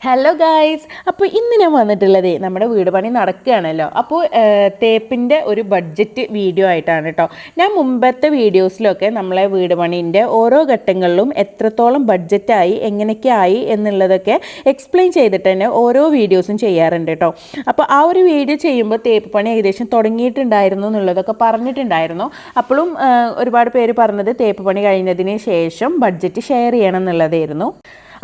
Hello guys അപ്പോൾ ഇന്ന് ഞാൻ വന്നിട്ടുള്ളത് നമ്മുടെ വീട് പണി നടക്കുകയാണല്ലോ. അപ്പോൾ തേപ്പിന്റെ ഒരു ബഡ്ജറ്റ് വീഡിയോ ആയിട്ടാണ് കേട്ടോ ഞാൻ മുമ്പത്തെ വീഡിയോസിലൊക്കെ നമ്മളെ വീട് പണീന്റെ ഓരോ ഘട്ടങ്ങളിലും എത്രത്തോളം ബഡ്ജറ്റായി എങ്ങനെയൊക്കെ ആയി എന്നുള്ളതൊക്കെ എക്സ്പ്ലെയിൻ ചെയ്തിട്ട് തന്നെ ഓരോ വീഡിയോസും ചെയ്യാറുണ്ട് കേട്ടോ അപ്പോൾ ആ ഒരു വീഡിയോ ചെയ്യുമ്പോൾ തേപ്പ് പണി ഏകദേശം തുടങ്ങിയിട്ടുണ്ടായിരുന്നു എന്നുള്ളതൊക്കെ പറഞ്ഞിട്ടുണ്ടായിരുന്നു. അപ്പോഴും ഒരുപാട് പേര് പറഞ്ഞത് തേപ്പ് പണി കഴിഞ്ഞതിന് ശേഷം ബഡ്ജറ്റ് ഷെയർ ചെയ്യണം എന്നുള്ളതായിരുന്നു.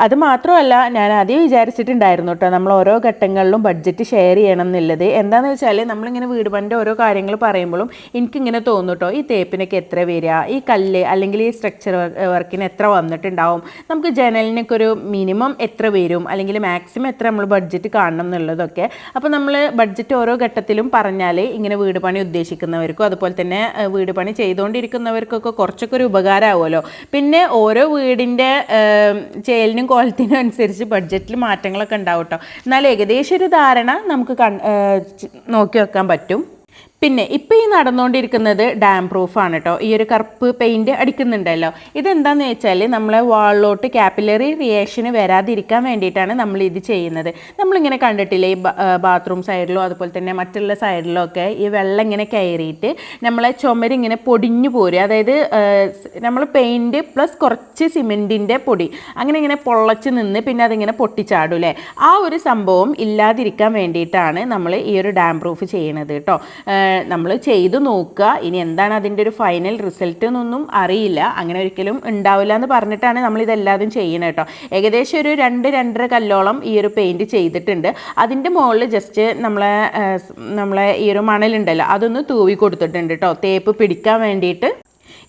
അത് മാത്രമല്ല ഞാൻ ആദ്യം വിചാരിച്ചിട്ടുണ്ടായിരുന്നു കേട്ടോ നമ്മൾ ഓരോ ഘട്ടങ്ങളിലും ബഡ്ജറ്റ് ഷെയർ ചെയ്യണം എന്നുള്ളത്. എന്താണെന്ന് വെച്ചാൽ നമ്മളിങ്ങനെ വീട് പണിന്റെ ഓരോ കാര്യങ്ങൾ പറയുമ്പോഴും എനിക്കിങ്ങനെ തോന്നും കേട്ടോ ഈ തേപ്പിനൊക്കെ എത്ര വരിക ഈ കല്ല് അല്ലെങ്കിൽ ഈ സ്ട്രക്ചർ വർക്കിന് എത്ര വന്നിട്ടുണ്ടാവും നമുക്ക് ജനലിനൊക്കെ ഒരു മിനിമം എത്ര വരും അല്ലെങ്കിൽ മാക്സിമം എത്ര നമ്മൾ ബഡ്ജറ്റ് കാണണം എന്നുള്ളതൊക്കെ. അപ്പോൾ നമ്മൾ ബഡ്ജറ്റ് ഓരോ ഘട്ടത്തിലും പറഞ്ഞാൽ ഇങ്ങനെ വീട് പണി ഉദ്ദേശിക്കുന്നവർക്കും അതുപോലെ തന്നെ വീട് പണി ചെയ്തുകൊണ്ടിരിക്കുന്നവർക്കൊക്കെ കുറച്ചൊക്കെ ഒരു ഉപകാരമാവുമല്ലോ പിന്നെ ഓരോ വീടിന്റെ ചേലിനും ക്വാളിറ്റിനും അനുസരിച്ച് ബഡ്ജറ്റിൽ മാറ്റങ്ങളൊക്കെ ഉണ്ടാവും കേട്ടോ എന്നാൽ ഏകദേശം ഒരു ധാരണ നമുക്ക് നോക്കി വെക്കാൻ പറ്റും. പിന്നെ ഇപ്പോൾ ഈ നടന്നുകൊണ്ടിരിക്കുന്നത് ഡാം പ്രൂഫാണ് കേട്ടോ ഈ ഒരു കറുപ്പ് പെയിന്റ് അടിക്കുന്നുണ്ടല്ലോ. ഇതെന്താന്ന് വെച്ചാൽ നമ്മളെ വാളിലോട്ട് ക്യാപ്പിലറി റിയാക്ഷന് വരാതിരിക്കാൻ വേണ്ടിയിട്ടാണ് നമ്മൾ ഇത് ചെയ്യുന്നത്. നമ്മളിങ്ങനെ കണ്ടിട്ടില്ലേ ഈ ബാത്റൂം സൈഡിലോ അതുപോലെ തന്നെ മറ്റുള്ള സൈഡിലോ ഒക്കെ ഈ വെള്ളം ഇങ്ങനെ കയറിയിട്ട് നമ്മളെ ചുമരിങ്ങനെ പൊടിഞ്ഞു പോരും. അതായത് നമ്മൾ പെയിന്റ് പ്ലസ് കുറച്ച് സിമെന്റിന്റെ പൊടി. അങ്ങനെ ഇങ്ങനെ പൊള്ളച്ച് നിന്ന് പിന്നെ അതിങ്ങനെ പൊട്ടിച്ചാടും അല്ലേ ആ ഒരു സംഭവം ഇല്ലാതിരിക്കാൻ വേണ്ടിയിട്ടാണ് നമ്മൾ ഈ ഒരു ഡാം പ്രൂഫ് ചെയ്യണത് കേട്ടോ നമ്മൾ ചെയ്തു നോക്കുക. ഇനി എന്താണ് അതിന്റെ ഒരു ഫൈനൽ റിസൾട്ട് എന്നൊന്നും അറിയില്ല. അങ്ങനെ ഒരിക്കലും ഉണ്ടാവില്ല എന്ന് പറഞ്ഞിട്ടാണ് നമ്മൾ ഇതെല്ലാതും ചെയ്യണത് കേട്ടോ. ഏകദേശം ഒരു രണ്ട് രണ്ടര കല്ലോളം ഈ ഒരു പെയിന്റ് ചെയ്തിട്ടുണ്ട്. അതിന്റെ മുകളിൽ ജസ്റ്റ് നമ്മളെ നമ്മളെ ഈ ഒരു മണലുണ്ടല്ലോ അതൊന്ന് തൂവി കൊടുത്തിട്ടുണ്ട് കേട്ടോ. തേപ്പ് പിടിക്കാൻ വേണ്ടിയിട്ട്.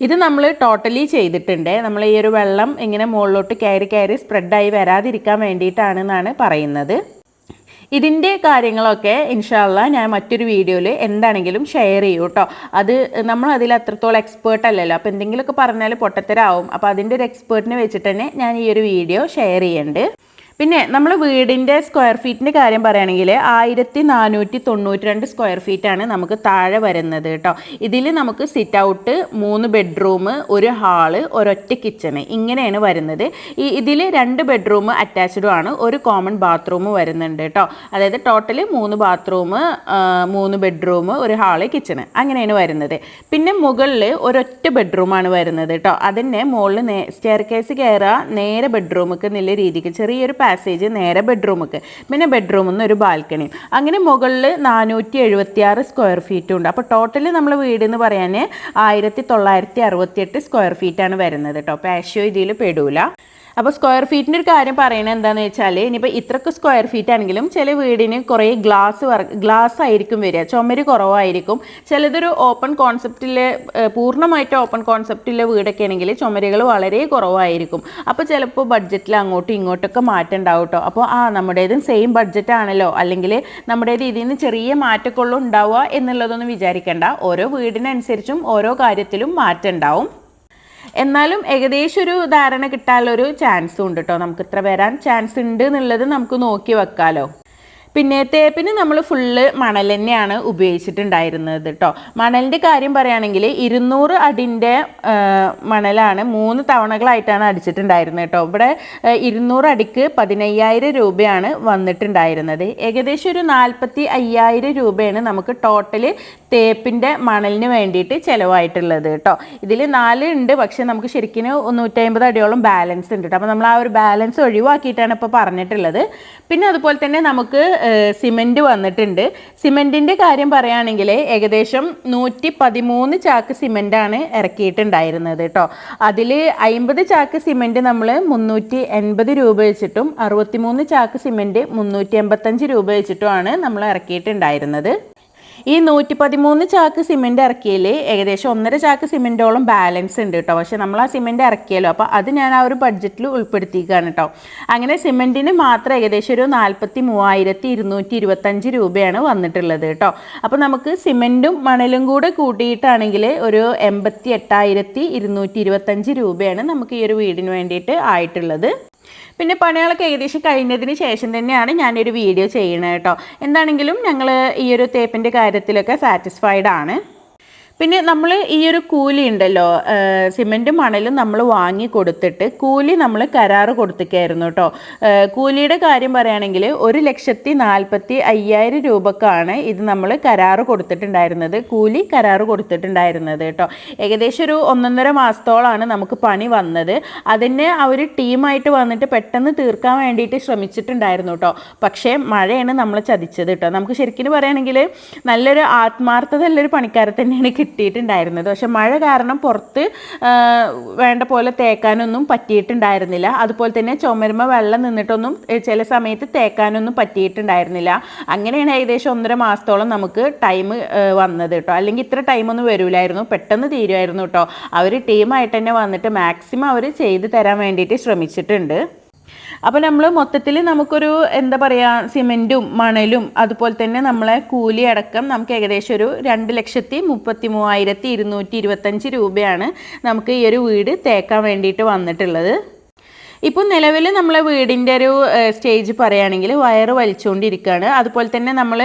ഇത് നമ്മൾ ടോട്ടലി ചെയ്തിട്ടുണ്ട്. നമ്മൾ ഈ ഒരു വെള്ളം ഇങ്ങനെ മുകളിലോട്ട് കയറി കയറി സ്പ്രെഡായി വരാതിരിക്കാൻ വേണ്ടിയിട്ടാണെന്നാണ് പറയുന്നത്. ഇതിന്റെ കാര്യങ്ങളൊക്കെ ഇൻഷാല്ല ഞാൻ മറ്റൊരു വീഡിയോയിൽ എന്താണെങ്കിലും ഷെയർ ചെയ്യും കേട്ടോ അത് നമ്മൾ അതിൽ അത്രത്തോളം എക്സ്പേർട്ട് അല്ലല്ലോ. അപ്പോൾ എന്തെങ്കിലുമൊക്കെ പറഞ്ഞാൽ പൊട്ടത്തരാവും. അപ്പോൾ അതിന്റെ ഒരു എക്സ്പേർട്ടിനെ വെച്ചിട്ട് തന്നെ ഞാൻ ഈ ഒരു വീഡിയോ ഷെയർ ചെയ്യുന്നുണ്ട് പിന്നെ നമ്മൾ വീടിന്റെ സ്ക്വയർ ഫീറ്റിന്റെ കാര്യം പറയുകയാണെങ്കിൽ ആയിരത്തി നാനൂറ്റി തൊണ്ണൂറ്റി രണ്ട് സ്ക്വയർ ഫീറ്റാണ് നമുക്ക് താഴെ വരുന്നത് കേട്ടോ. ഇതിൽ നമുക്ക് സിറ്റ് ഔട്ട് മൂന്ന് ബെഡ്റൂം ഒരു ഹാൾ ഒരൊറ്റ കിച്ചണ് ഇങ്ങനെയാണ് വരുന്നത്. ഈ ഇതിൽ രണ്ട് ബെഡ്റൂം അറ്റാച്ച്ഡും ആണ് ഒരു കോമൺ ബാത്റൂം വരുന്നുണ്ട് കേട്ടോ. അതായത് ടോട്ടൽ മൂന്ന് ബാത്റൂം മൂന്ന് ബെഡ്റൂം ഒരു ഹാൾ കിച്ചണ് അങ്ങനെയാണ് വരുന്നത്. പിന്നെ മുകളിൽ ഒരൊറ്റ ബെഡ്റൂമാണ് വരുന്നത് കേട്ടോ. അതിന്റെ മുകളിൽ സ്റ്റെയർ കേസ് കയറുക നേരെ ബെഡ്റൂമൊക്കെ എന്നുള്ള രീതിക്ക് ചെറിയൊരു പാസേജ് നേരെ ബെഡ്റൂമൊക്കെ പിന്നെ ബെഡ്റൂമിൽ നിന്ന് ഒരു ബാൽക്കണിയും അങ്ങനെ മുകളിൽ നാനൂറ്റി എഴുപത്തി ആറ് സ്ക്വയർ ഫീറ്റും ഉണ്ട്. അപ്പോൾ ടോട്ടൽ നമ്മൾ വീട് എന്ന് പറയാൻ ആയിരത്തി തൊള്ളായിരത്തി അറുപത്തിയെട്ട് സ്ക്വയർ ഫീറ്റാണ് വരുന്നത് കേട്ടോ പാഷ്യോ ഇതിൽ പെടൂല. അപ്പോൾ സ്ക്വയർ ഫീറ്റിന്റെ ഒരു കാര്യം പറയണത് എന്താണെന്ന് വെച്ചാൽ ഇനിയിപ്പോൾ ഇത്രക്ക് സ്ക്വയർ ഫീറ്റ് ആണെങ്കിലും ചില വീടിന് കുറേ ഗ്ലാസ് ഗ്ലാസ് ആയിരിക്കും വരിക. ചുമര് കുറവായിരിക്കും. ചിലതൊരു ഓപ്പൺ കോൺസെപ്റ്റിലെ പൂർണമായിട്ട് ഓപ്പൺ കോൺസെപ്റ്റിലെ വീടൊക്കെ ആണെങ്കിൽ ചുമരുകൾ വളരെ കുറവായിരിക്കും. അപ്പോൾ ചിലപ്പോൾ ബഡ്ജറ്റിൽ അങ്ങോട്ടും ഇങ്ങോട്ടൊക്കെ മാറ്റം ഉണ്ടാവും കേട്ടോ അപ്പോൾ ആ നമ്മുടേതും സെയിം ബഡ്ജറ്റ് ആണല്ലോ. അല്ലെങ്കിൽ നമ്മുടേത് ഇതിൽ നിന്ന് ചെറിയ മാറ്റമൊക്കെ ഉണ്ടാവുക എന്നുള്ളതൊന്നും വിചാരിക്കേണ്ട. ഓരോ വീടിനനുസരിച്ചും ഓരോ കാര്യത്തിലും മാറ്റം ഉണ്ടാവും. എന്നാലും ഏകദേശം ഒരു ധാരണ കിട്ടാനുള്ളൊരു ചാൻസും ഉണ്ട് കേട്ടോ നമുക്ക് ഇത്ര വരാൻ ചാൻസ് ഉണ്ട് എന്നുള്ളത് നമുക്ക് നോക്കി വെക്കാലോ. പിന്നെ തേപ്പിന് നമ്മൾ ഫുള്ള് മണൽ തന്നെയാണ് ഉപയോഗിച്ചിട്ടുണ്ടായിരുന്നത് കേട്ടോ മണലിന്റെ കാര്യം പറയുകയാണെങ്കിൽ ഇരുന്നൂറ് അടിന്റെ മണലാണ് മൂന്ന് തവണകളായിട്ടാണ് അടിച്ചിട്ടുണ്ടായിരുന്നത് കേട്ടോ ഇവിടെ ഇരുന്നൂറ് അടിക്ക് പതിനയ്യായിരം രൂപയാണ് വന്നിട്ടുണ്ടായിരുന്നത്. ഏകദേശം ഒരു നാൽപ്പത്തി അയ്യായിരം രൂപയാണ് നമുക്ക് ടോട്ടൽ തേപ്പിന്റെ മണലിന് വേണ്ടിയിട്ട് ചിലവായിട്ടുള്ളത് കേട്ടോ ഇതിൽ നാല് ഉണ്ട് പക്ഷേ നമുക്ക് ശരിക്കും നൂറ്റമ്പത് അടിയോളം ബാലൻസ് ഉണ്ട് കേട്ടോ അപ്പോൾ നമ്മൾ ആ ഒരു ബാലൻസ് ഒഴിവാക്കിയിട്ടാണ് ഇപ്പോൾ പറഞ്ഞിട്ടുള്ളത്. പിന്നെ അതുപോലെ തന്നെ നമുക്ക് സിമെന്റ് വന്നിട്ടുണ്ട്. സിമെന്റിന്റെ കാര്യം പറയുകയാണെങ്കിൽ ഏകദേശം നൂറ്റി പതിമൂന്ന് ചാക്ക് സിമെന്റാണ് ഇറക്കിയിട്ടുണ്ടായിരുന്നത് കേട്ടോ അതിൽ അമ്പത് ചാക്ക് സിമെന്റ് നമ്മൾ മുന്നൂറ്റി എൺപത് രൂപ വെച്ചിട്ടും അറുപത്തിമൂന്ന് ചാക്ക് സിമെന്റ് മുന്നൂറ്റി എൺപത്തഞ്ച് രൂപ വെച്ചിട്ടുമാണ് നമ്മൾ ഇറക്കിയിട്ടുണ്ടായിരുന്നത്. ഈ നൂറ്റി പതിമൂന്ന് ചാക്ക് സിമെന്റ് ഇറക്കിയതിൽ ഏകദേശം ഒന്നര ചാക്ക് സിമെന്റോളം ബാലൻസ് ഉണ്ട് കേട്ടോ. പക്ഷേ നമ്മൾ ആ സിമെന്റ് ഇറക്കിയല്ലോ. അപ്പോൾ അത് ഞാൻ ആ ഒരു ബഡ്ജറ്റിൽ ഉൾപ്പെടുത്തിയിരിക്കുകയാണ് കേട്ടോ. അങ്ങനെ സിമെന്റിന് മാത്രം ഏകദേശം ഒരു നാൽപ്പത്തി മൂവായിരത്തി ഇരുന്നൂറ്റി ഇരുപത്തഞ്ച് രൂപയാണ് വന്നിട്ടുള്ളത് കേട്ടോ. അപ്പോൾ നമുക്ക് സിമെന്റും മണലും കൂടെ കൂട്ടിയിട്ടാണെങ്കിൽ ഒരു എൺപത്തി എട്ടായിരത്തി ഇരുന്നൂറ്റി ഇരുപത്തഞ്ച് രൂപയാണ് നമുക്ക് ഈ ഒരു വീടിന് വേണ്ടിയിട്ട് ആയിട്ടുള്ളത്. പിന്നെ പണികളൊക്കെ ഏകദേശം കഴിഞ്ഞതിന് ശേഷം തന്നെയാണ് ഞാനൊരു വീഡിയോ ചെയ്യണത് കേട്ടോ. എന്താണെങ്കിലും ഞങ്ങൾ ഈ ഒരു തേപ്പിന്റെ കാര്യത്തിലൊക്കെ സാറ്റിസ്ഫൈഡ് ആണ്. പിന്നെ നമ്മൾ ഈ ഒരു കൂലി ഉണ്ടല്ലോ സിമെന്റും മണലും നമ്മൾ വാങ്ങി കൊടുത്തിട്ട് കൂലി നമ്മൾ കരാറ് കൊടുത്തിക്കായിരുന്നു കേട്ടോ കൂലിയുടെ കാര്യം പറയുകയാണെങ്കിൽ ഒരു ലക്ഷത്തി നാൽപ്പത്തി അയ്യായിരം രൂപക്കാണ് ഇത് നമ്മൾ കരാറ് കൊടുത്തിട്ടുണ്ടായിരുന്നത് കൂലി കരാറ് കൊടുത്തിട്ടുണ്ടായിരുന്നത് കേട്ടോ ഏകദേശം ഒരു ഒന്നൊന്നര മാസത്തോളമാണ് നമുക്ക് പണി വന്നത്. അതിനെ അവർ ടീമായിട്ട് വന്നിട്ട് പെട്ടെന്ന് തീർക്കാൻ വേണ്ടിയിട്ട് ശ്രമിച്ചിട്ടുണ്ടായിരുന്നു കേട്ടോ പക്ഷേ മഴയാണ് നമ്മൾ ചതിച്ചത് കേട്ടോ നമുക്ക് ശരിക്കും പറയുകയാണെങ്കിൽ നല്ലൊരു ആത്മാർത്ഥത ഉള്ളൊരു പണിക്കാരെ തന്നെയാണ് കിട്ടിയിട്ടുണ്ടായിരുന്നത്. പക്ഷെ മഴ കാരണം പുറത്ത് വേണ്ട പോലെ തേക്കാനൊന്നും പറ്റിയിട്ടുണ്ടായിരുന്നില്ല. അതുപോലെ തന്നെ ചുമരുമ വെള്ളം നിന്നിട്ടൊന്നും ചില സമയത്ത് തേക്കാനൊന്നും പറ്റിയിട്ടുണ്ടായിരുന്നില്ല. അങ്ങനെയാണ് ഏകദേശം ഒന്നര മാസത്തോളം നമുക്ക് ടൈം വന്നത് കേട്ടോ. അല്ലെങ്കിൽ ഇത്ര ടൈമൊന്നും വരില്ലായിരുന്നു പെട്ടെന്ന് തീരുമായിരുന്നു കേട്ടോ. അവർ ടീമായിട്ട് തന്നെ വന്നിട്ട് മാക്സിമം അവർ ചെയ്ത് തരാൻ വേണ്ടിയിട്ട് ശ്രമിച്ചിട്ടുണ്ട്. അപ്പോൾ നമ്മൾ മൊത്തത്തിൽ നമുക്കൊരു എന്താ പറയുക സിമെന്റും മണലും അതുപോലെ തന്നെ നമ്മളെ കൂലി അടക്കം നമുക്ക് ഏകദേശം ഒരു രണ്ട് ലക്ഷത്തി മുപ്പത്തി മൂവായിരത്തി ഇരുന്നൂറ്റി ഇരുപത്തഞ്ച് രൂപയാണ് നമുക്ക് ഈ ഒരു വീട് തേക്കാൻ വേണ്ടിയിട്ട് വന്നിട്ടുള്ളത്. ഇപ്പോൾ നിലവിൽ നമ്മളെ വീടിന്റെ ഒരു സ്റ്റേജ് പറയുകയാണെങ്കിൽ വയർ വലിച്ചുകൊണ്ടിരിക്കുകയാണ്. അതുപോലെ തന്നെ നമ്മൾ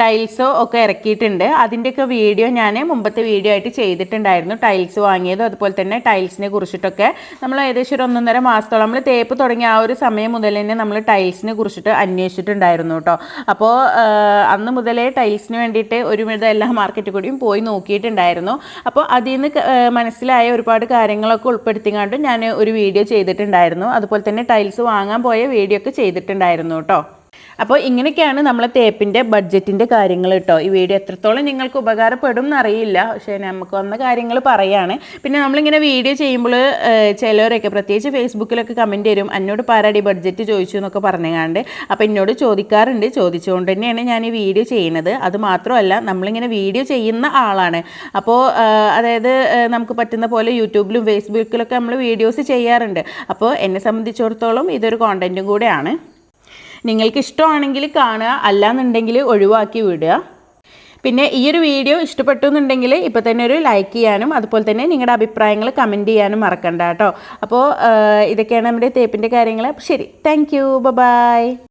ടൈൽസോ ഒക്കെ ഇറക്കിയിട്ടുണ്ട്. അതിന്റെയൊക്കെ വീഡിയോ ഞാൻ മുമ്പത്തെ വീഡിയോ ആയിട്ട് ചെയ്തിട്ടുണ്ടായിരുന്നു. ടൈൽസ് വാങ്ങിയതും അതുപോലെ തന്നെ ടൈൽസിനെ കുറിച്ചിട്ടൊക്കെ. നമ്മൾ ഏകദേശം ഒരു ഒന്നൊന്നര മാസത്തോളം നമ്മൾ തേപ്പ് തുടങ്ങിയ ആ ഒരു സമയം മുതൽ തന്നെ നമ്മൾ ടൈൽസിനെ കുറിച്ചിട്ട് അന്വേഷിച്ചിട്ടുണ്ടായിരുന്നു കേട്ടോ. അപ്പോൾ അന്ന് മുതലേ ടൈൽസിന് വേണ്ടിയിട്ട് ഒരുവിധം എല്ലാ മാർക്കറ്റിൽ കൂടിയും പോയി നോക്കിയിട്ടുണ്ടായിരുന്നു. അപ്പോൾ അതിൽ നിന്ന് മനസ്സിലായ ഒരുപാട് കാര്യങ്ങളൊക്കെ ഉൾപ്പെടുത്തിക്കാണ്ട് ഞാൻ ഒരു വീഡിയോ ചെയ്തിട്ടുണ്ടായിരുന്നു. അതുപോലെ തന്നെ ടൈൽസ് വാങ്ങാൻ പോയ വീഡിയോ ഒക്കെ ചെയ്തിട്ടുണ്ടായിരുന്നു കേട്ടോ. അപ്പോൾ ഇങ്ങനെയൊക്കെയാണ് നമ്മളെ തേപ്പിന്റെ ബഡ്ജറ്റിന്റെ കാര്യങ്ങൾ കേട്ടോ. ഈ വീഡിയോ എത്രത്തോളം നിങ്ങൾക്ക് ഉപകാരപ്പെടും എന്നറിയില്ല. പക്ഷേ നമുക്ക് വന്ന കാര്യങ്ങൾ പറയാണ്. പിന്നെ നമ്മളിങ്ങനെ വീഡിയോ ചെയ്യുമ്പോൾ ചിലവരൊക്കെ പ്രത്യേകിച്ച് ഫേസ്ബുക്കിലൊക്കെ കമന്റ് തരും. എന്നോട് പാരാടി ബഡ്ജറ്റ് ചോദിച്ചു എന്നൊക്കെ പറഞ്ഞുകാണ്ട്. അപ്പോൾ എന്നോട് ചോദിക്കാറുണ്ട്. ചോദിച്ചുകൊണ്ട് തന്നെയാണ് ഞാൻ ഈ വീഡിയോ ചെയ്യുന്നത്. അത് മാത്രമല്ല നമ്മളിങ്ങനെ വീഡിയോ ചെയ്യുന്ന ആളാണ്. അപ്പോൾ അതായത് നമുക്ക് പറ്റുന്ന പോലെ യൂട്യൂബിലും ഫേസ്ബുക്കിലൊക്കെ നമ്മൾ വീഡിയോസ് ചെയ്യാറുണ്ട്. അപ്പോൾ എന്നെ സംബന്ധിച്ചിടത്തോളം ഇതൊരു കോണ്ടന്റും കൂടെയാണ്. നിങ്ങൾക്ക് ഇഷ്ടമാണെങ്കിൽ കാണുക അല്ലാന്നുണ്ടെങ്കിൽ ഒഴിവാക്കി വിടുക. പിന്നെ ഈ ഒരു വീഡിയോ ഇഷ്ടപ്പെട്ടു എന്നുണ്ടെങ്കിൽ ഇപ്പോൾ തന്നെ ഒരു ലൈക്ക് ചെയ്യാനും അതുപോലെ തന്നെ നിങ്ങളുടെ അഭിപ്രായങ്ങൾ കമന്റ് ചെയ്യാനും മറക്കണ്ട കേട്ടോ. അപ്പോൾ ഇതൊക്കെയാണ് നമ്മുടെ തേപ്പിന്റെ കാര്യങ്ങൾ. അപ്പോൾ ശരി താങ്ക് യു ബൈ